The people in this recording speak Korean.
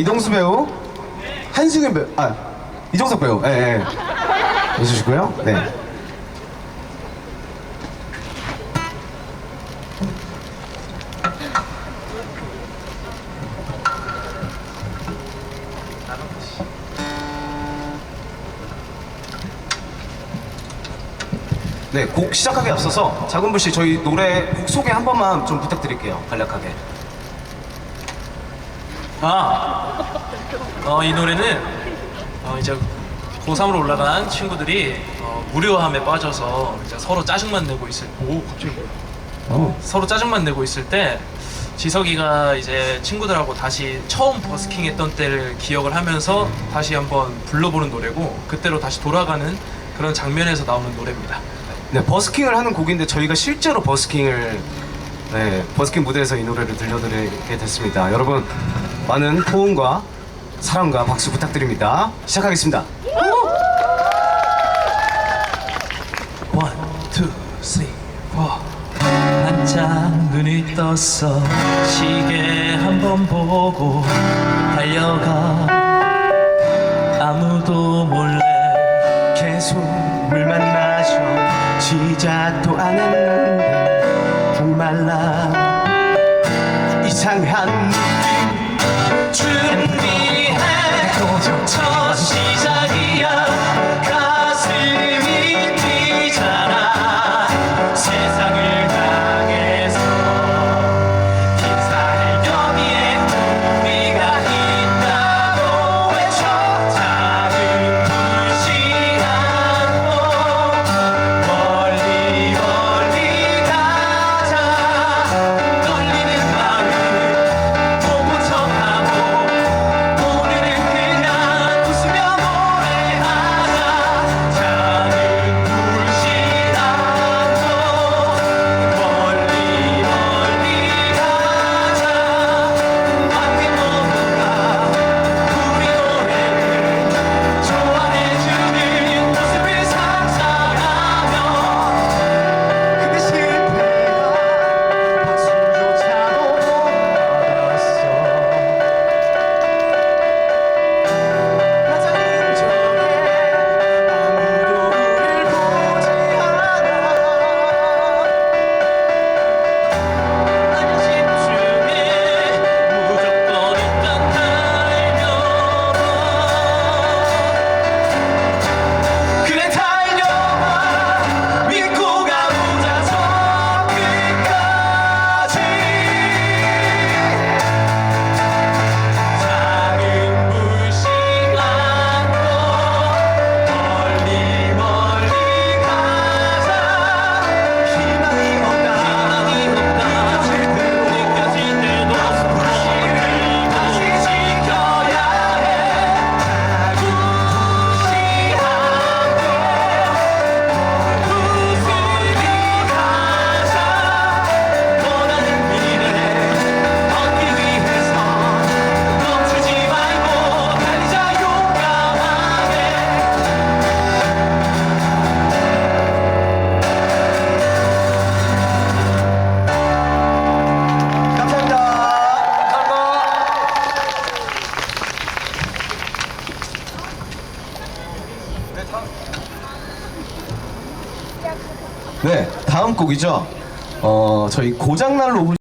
이동수 배우, 한승현 배우, 아 이종석 배우, 예, 예. 해주시고요. 네. 네, 곡 시작하기 앞서서 자근부 씨 저희 노래 곡 소개 한 번만 좀 부탁드릴게요. 간략하게. 아, 어, 이 노래는 어, 이제 고3으로 올라간 친구들이 어, 무료함에 빠져서 이제 서로 짜증만 내고 있을 오 갑자기? 어. 서로 짜증만 내고 있을 때 지석이가 이제 친구들하고 다시 처음 버스킹 했던 때를 기억을 하면서 다시 한번 불러보는 노래고 그때로 다시 돌아가는 그런 장면에서 나오는 노래입니다. 네, 버스킹을 하는 곡인데 저희가 실제로 버스킹을 네, 버스킹 무대에서 이 노래를 들려드리게 됐습니다. 여러분 많은 호응과 사랑과 박수 부탁드립니다. 시작하겠습니다. One, two, three, four. 한참 눈이 떴어 시계 한 번 보고 달려가 아무도 몰래 계속 물만 마셔 시작도 안 했는데 목말라 이상한 네, 다음 곡이죠. 어, 저희 고장난 로봇